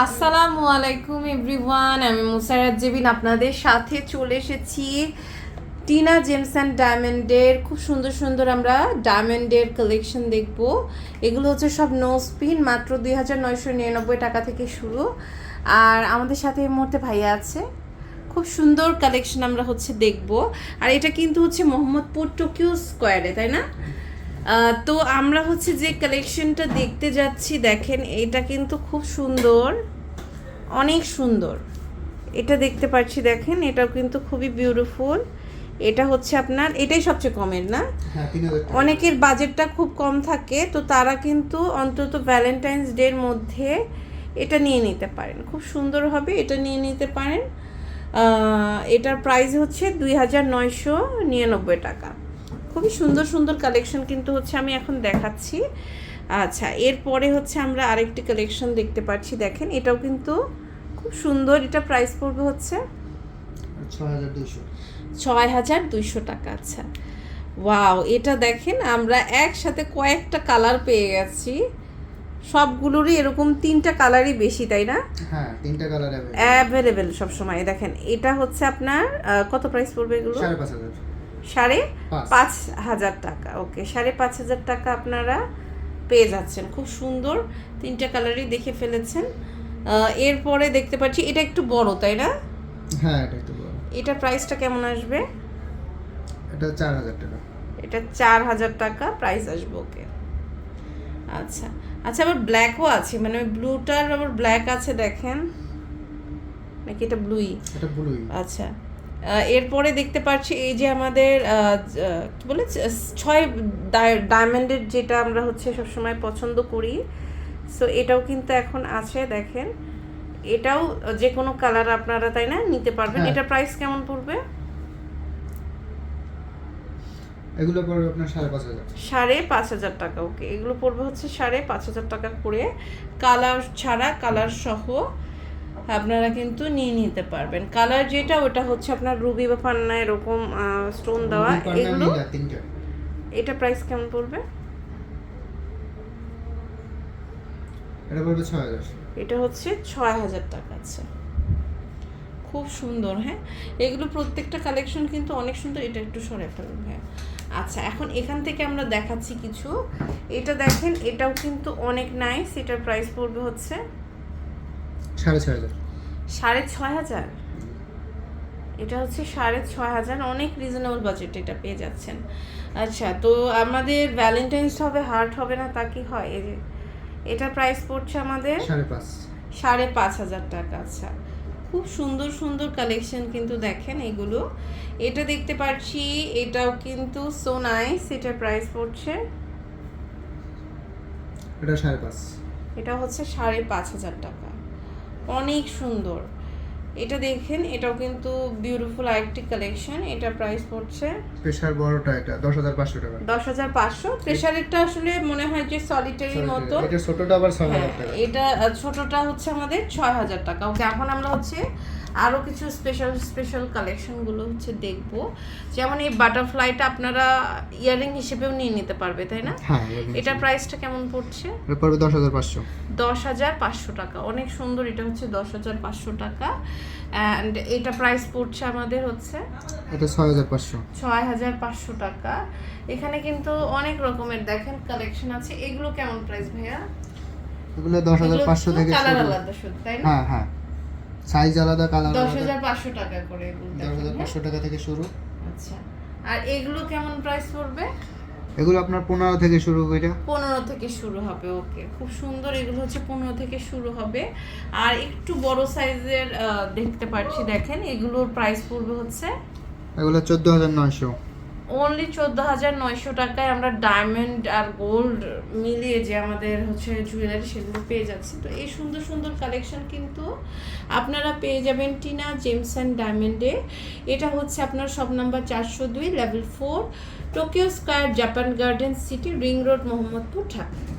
আসসালামু আলাইকুম এভরিওয়ান, আমি মুসারাত জেবিন আপনাদের সাথে চলে এসেছি টিনা জেমস অ্যান্ড ডায়মন্ডের, খুব সুন্দর সুন্দর আমরা ডায়মন্ডের কালেকশন দেখব। এগুলো হচ্ছে সব নো স্পিন মাত্র দুই হাজার নয়শো নিরানব্বই টাকা থেকে শুরু। আর আমাদের সাথে এই মুহূর্তে ভাইয়া আছে। খুব সুন্দর কালেকশন আমরা হচ্ছে দেখব। আর এটা কিন্তু হচ্ছে মোহাম্মদপুর টোকিও স্কোয়ারে, তাই না? তো আমরা হচ্ছে যে কালেকশনটা দেখতে যাচ্ছি দেখেন এটা কিন্তু খুব সুন্দর অনেক সুন্দর। এটা দেখতে পাচ্ছি দেখেন এটাও কিন্তু খুবই বিউটিফুল এটা হচ্ছে আপনার এটাই সবচেয়ে কমের না? হ্যাঁ। অনেকের বাজেটটা খুব কম থাকে তো তারা কিন্তু অন্তত ভ্যালেন্টাইন্স ডের মধ্যে এটা নিয়ে নিতে পারেন। খুব সুন্দর হবে এটা নিয়ে নিতে পারেন। এটার প্রাইস হচ্ছে দুই হাজার নয়শো নিরানব্বই টাকা। খুবই সুন্দর সুন্দর কালেকশন কিন্তু হচ্ছে আমি এখন দেখাচ্ছি। আচ্ছা এরপরে হচ্ছে আমরা আরেকটি কালেকশন দেখতে পাচ্ছি দেখেন এটাও কিন্তু খুব সুন্দর এটা প্রাইস পড়বে হচ্ছে ছয় হাজার দুইশো। টাকা আচ্ছা। ওয়াও এটা দেখেন আমরা একসাথে কয়েকটা কালার পেয়ে গেছি। সবগুলোরই এরকম তিনটা কালারই বেশি তাই না? হ্যাঁ তিনটা কালার অ্যাভেলেবেল সবসময়। দেখেন এটা হচ্ছে আপনার কত প্রাইস পড়বে এগুলো? সাড়ে পাঁচ হাজার। সাড়ে পাঁচ। হাজার টাকা। ওকে সাড়ে পাঁচ হাজার টাকা আপনারা পেয়ে যাচ্ছেন। খুব সুন্দর তিনটা কালারই দেখে ফেলেছেন। এরপরে দেখতে পাচ্ছি এটা একটু বড় তাই না? হ্যাঁ এটা একটু বড়। এটা প্রাইসটা কেমন আসবে? এটা চার হাজার টাকা। এটা চার হাজার টাকা প্রাইস আসবে ওকে। আচ্ছা আচ্ছা আবার ব্ল্যাকও আছে। মানে ওই ব্লুটার আবার ব্ল্যাক আছে দেখেন। নাকি এটা ব্লুই এটা ব্লুই আচ্ছা এরপরে দেখতে পাচ্ছি এই যে আমাদের কি বলে ছয় ডায়- ডায়মন্ডের যেটা আমরা হচ্ছে সবসময় পছন্দ করি। সো এটাও কিন্তু এখন আছে দেখেন। এটাও যে কোনো কালার আপনারা তাই না নিতে পারবেন। হ্যাঁ। এটা প্রাইস কেমন পড়বে? এগুলো পড়বে আপনার সাড়ে পাঁচ হাজার সাড়ে পাঁচ হাজার টাকা ওকে এগুলো পড়বে হচ্ছে সাড়ে পাঁচ হাজার টাকা করে। কালার ছাড়া কালার সহ। আপনারা কিন্তু নিয়ে নিতে পারবেন। কালার যেটা ওটা হচ্ছে আপনার রুবি বা পান্না এরকম স্টোন দেওয়া। এগুলো এটা প্রাইস কেমন পড়বে? এটা পড়বে ছয় হাজার। এটা হচ্ছে ছয় হাজার টাকা আছে। খুব সুন্দর হ্যাঁ? এগুলো প্রত্যেকটা কালেকশন কিন্তু অনেক সুন্দর। এটা একটু সরে ফেলুন হ্যাঁ? আচ্ছা এখন এখান থেকে আমরা দেখাচ্ছি কিছু। এটা দেখেন এটাও কিন্তু অনেক নাইস এটার প্রাইস পড়বে হচ্ছে সাড়ে ছয় হাজার। সাড়ে ছয় হাজার? এটা হচ্ছে সাড়ে ছয় হাজার অনেক রিজনেবল বাজেট এটা পেয়ে যাচ্ছেন। আচ্ছা তো আমাদের ভ্যালেন্টাইন্স হবে হার্ট হবে না তা কি হয়? এই যে এটার প্রাইস পড়ছে আমাদের? সাড়ে পাঁচ। সাড়ে পাঁচ হাজার টাকা আচ্ছা। খুব সুন্দর সুন্দর কালেকশন কিন্তু দেখেন এগুলো। এটা দেখতে পাচ্ছি এটাও কিন্তু সো নাইস এটার প্রাইস পড়ছে। এটা সাড়ে পাঁচ। এটা হচ্ছে সাড়ে পাঁচ হাজার টাকা। অনেক সুন্দর। এটা দেখেন এটাও কিন্তু বিউটিফুল আরেকটি কালেকশন এটা প্রাইস পড়ছে প্রেশার বড়টা এটা দশ হাজার পাঁচশো টাকা। দশ হাজার পাঁচশো। প্রেশারেরটা আসলে মনে হয় যে সলিটারি মতো। এটা ছোটটা আবার ছয় হ্যাঁ, হাজার টাকা। এটা ছোটটা হচ্ছে আমাদের ছয় হাজার টাকা। ওকে এখন আমরা হচ্ছে আরও কিছু স্পেশাল স্পেশাল কালেকশনগুলো হচ্ছে দেখব। যেমন এই বাটারফ্লাইটা আপনারা ইয়ারিং হিসেবেও নিয়ে নিতে পারবে তাই না? হ্যাঁ এটা প্রাইসটা কেমন পড়ছে? পড়বে দশ হাজার পাঁচশো। দশ হাজার পাঁচশো টাকা। অনেক সুন্দর এটা হচ্ছে দশ হাজার পাঁচশো টাকা। অ্যান্ড এটা প্রাইস পড়ছে আমাদের হচ্ছে এটা ছয় হাজার পাঁচশো। ছয় হাজার পাঁচশো টাকা। এখানে কিন্তু অনেক রকমের দেখেন কালেকশন আছে। এগুলো কেমন প্রাইস ভাইয়া? এগুলো দশ হাজার পাঁচশো থেকে শুরু। তাই না? হ্যাঁ হ্যাঁ। সাইজ আলাদা কালার দশ হাজার পাঁচশো টাকা করে এগুলো দশ দেখেন, হাজার হ্যাঁ? পাঁচশো টাকা থেকে শুরু। আচ্ছা। আর এগুলো কেমন প্রাইস পড়বে? এগুলো আপনার পনেরো থেকে শুরু করে পনেরো থেকে শুরু হবে ওকে খুব সুন্দর এগুলো হচ্ছে পনেরো থেকে শুরু হবে। আর একটু বড় সাইজের দেখতে পাচ্ছি দেখেন। এগুলোর প্রাইস পড়বে হচ্ছে? এগুলো চোদ্দ হাজার নয়শো। অনলি চোদ্দ হাজার নয়শো টাকায় আমরা ডায়মন্ড আর গোল্ড মিলিয়ে যে আমাদের হচ্ছে জুয়েলারি সেগুলো পেয়ে যাচ্ছি। তো এই সুন্দর সুন্দর কালেকশন কিন্তু আপনারা পেয়ে যাবেন টিনা জেমস অ্যান্ড ডায়মন্ডে। এটা হচ্ছে আপনার সব নাম্বার চারশো দুই level four Tokyo square Japan garden city ring road Mohammadpur Dhaka.